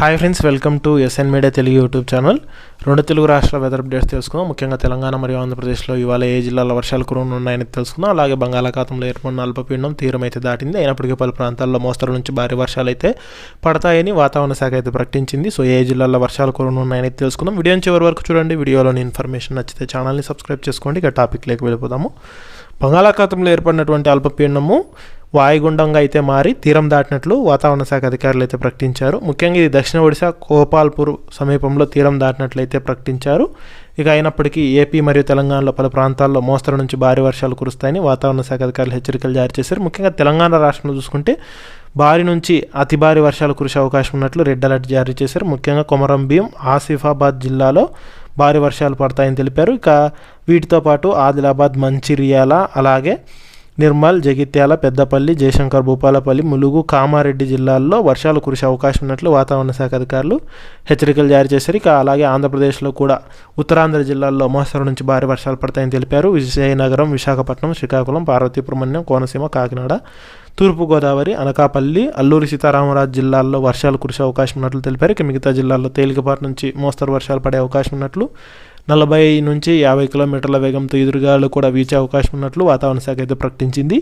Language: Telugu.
Hi friends welcome to SN media Telugu YouTube channel రెండు తెలుగు రాష్ట్రాల వెదర్ అప్డేట్స్ తెలుసుకుందాం. ముఖ్యంగా తెలంగాణ మరియు ఆంధ్రప్రదేశ్లో ఇవాళ ఏ జిల్లాలో వర్షాలు కురవనున్నాయని తెలుసుకుందాం. అలాగే బంగాళాఖాతంలో ఏర్పడిన అల్పపీడనం తీరమైతే దాటింది. అయినప్పటికీ పలు ప్రాంతాల్లో మోస్తరు నుంచి భారీ వర్షాలు అయితే పడతాయని వాతావరణ శాఖ అయితే ప్రకటించింది. సో ఏ జిల్లాలో వర్షాలు కురవనున్నాయని తెలుసుకుందాం. వీడియోని చివరి వరకు చూడండి వీడియోలోని ఇన్ఫర్మేషన్ నచ్చితే ఛానల్ని సబ్స్క్రైబ్ చేసుకోండి. ఇక టాపిక్లోకి వెళ్ళిపోదాము. బంగాళాఖాతంలో ఏర్పడినటువంటి అల్పపీడనము వాయుగుండంగా అయితే మారి తీరం దాటినట్లు వాతావరణ శాఖ అధికారులు అయితే ప్రకటించారు. ముఖ్యంగా ఇది దక్షిణ ఒడిశా గోపాల్పూర్ సమీపంలో తీరం దాటినట్లయితే ప్రకటించారు. ఇక అయినప్పటికీ ఏపీ మరియు తెలంగాణలో పలు ప్రాంతాల్లో మోస్తరు నుంచి భారీ వర్షాలు కురుస్తాయని వాతావరణ శాఖ అధికారులు హెచ్చరికలు జారీ చేశారు. ముఖ్యంగా తెలంగాణ రాష్ట్రంలో చూసుకుంటే భారీ నుంచి అతి భారీ వర్షాలు కురిసే అవకాశం ఉన్నట్లు రెడ్ అలర్ట్ జారీ చేశారు. ముఖ్యంగా కొమరం భీం ఆసిఫాబాద్ జిల్లాలో భారీ వర్షాలు పడతాయని తెలిపారు. ఇక వీటితో పాటు ఆదిలాబాద్ మంచిర్యాల అలాగే నిర్మల్ జగిత్యాల పెద్దపల్లి జయశంకర్ భూపాలపల్లి ములుగు కామారెడ్డి జిల్లాల్లో వర్షాలు కురిసే అవకాశం ఉన్నట్లు వాతావరణ శాఖ అధికారులు హెచ్చరికలు జారీ చేశారు. ఇక అలాగే ఆంధ్రప్రదేశ్లో కూడా ఉత్తరాంధ్ర జిల్లాల్లో మోస్తరు నుంచి భారీ వర్షాలు పడతాయని తెలిపారు. విజయనగరం విశాఖపట్నం శ్రీకాకుళం పార్వతీపురమణ్యం కోనసీమ కాకినాడ తూర్పుగోదావరి అనకాపల్లి అల్లూరి సీతారామరాజు జిల్లాల్లో వర్షాలు కురిసే అవకాశం ఉన్నట్లు తెలిపారు. ఇక మిగతా జిల్లాల్లో తేలికపాటి నుంచి మోస్తరు వర్షాలు పడే అవకాశం ఉన్నట్లు నలభై నుంచి యాభై కిలోమీటర్ల వేగంతో ఎదురుగాలు కూడా వీచే అవకాశం ఉన్నట్లు వాతావరణ శాఖ అయితే ప్రకటించింది.